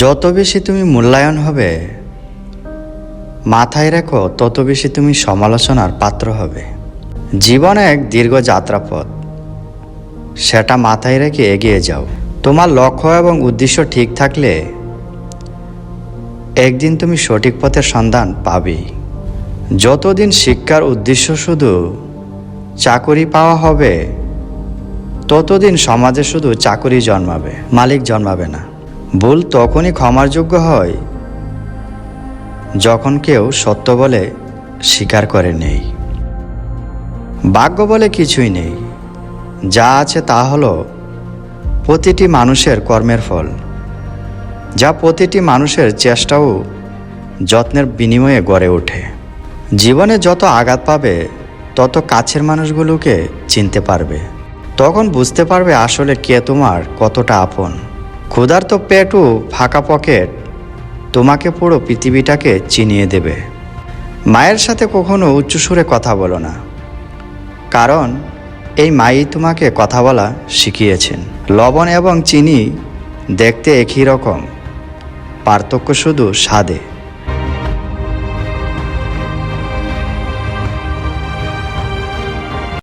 যত বেশি তুমি মূল্যায়ন হবে, মাথায় রেখো তত বেশি তুমি সমালোচনার পাত্র হবে। জীবন এক দীর্ঘ যাত্রাপথ, সেটা মাথায় রেখে এগিয়ে যাও। তোমার লক্ষ্য এবং উদ্দেশ্য ঠিক থাকলে একদিন তুমি সঠিক পথের সন্ধান পাবেই যতদিন শিক্ষার উদ্দেশ্য শুধু চাকরি পাওয়া হবে, ততদিন সমাজে শুধু চাকরি জন্মাবে, মালিক জন্মাবে না। ভুল তখনই ক্ষমার যোগ্য হয় যখন কেউ সত্য বলে স্বীকার করে নেই। ভাগ্য বলে কিছুই নেই। যা আছে তা হলো প্রতিটি মানুষের কর্মের ফল। যা প্রতিটি মানুষের চেষ্টাও যত্নের বিনিময়ে গড়ে ওঠে। জীবনে যত আঘাত পাবে, তত কাছের মানুষগুলোকে চিনতে পারবে। তখন বুঝতে পারবে আসলে কে তোমার, কতটা আপন। ক্ষুধার্ত পেটু ফাঁকা পকেট তোমাকে পুরো পৃথিবীটাকে চিনিয়ে দেবে। মায়ের সাথে কখনো উচ্চসুরে কথা বলো না। কারণ এই মাই তোমাকে কথা বলা শিখিয়েছেন। লবণ এবং চিনি দেখতে একই রকম। পার্থক্য শুধু স্বাদে।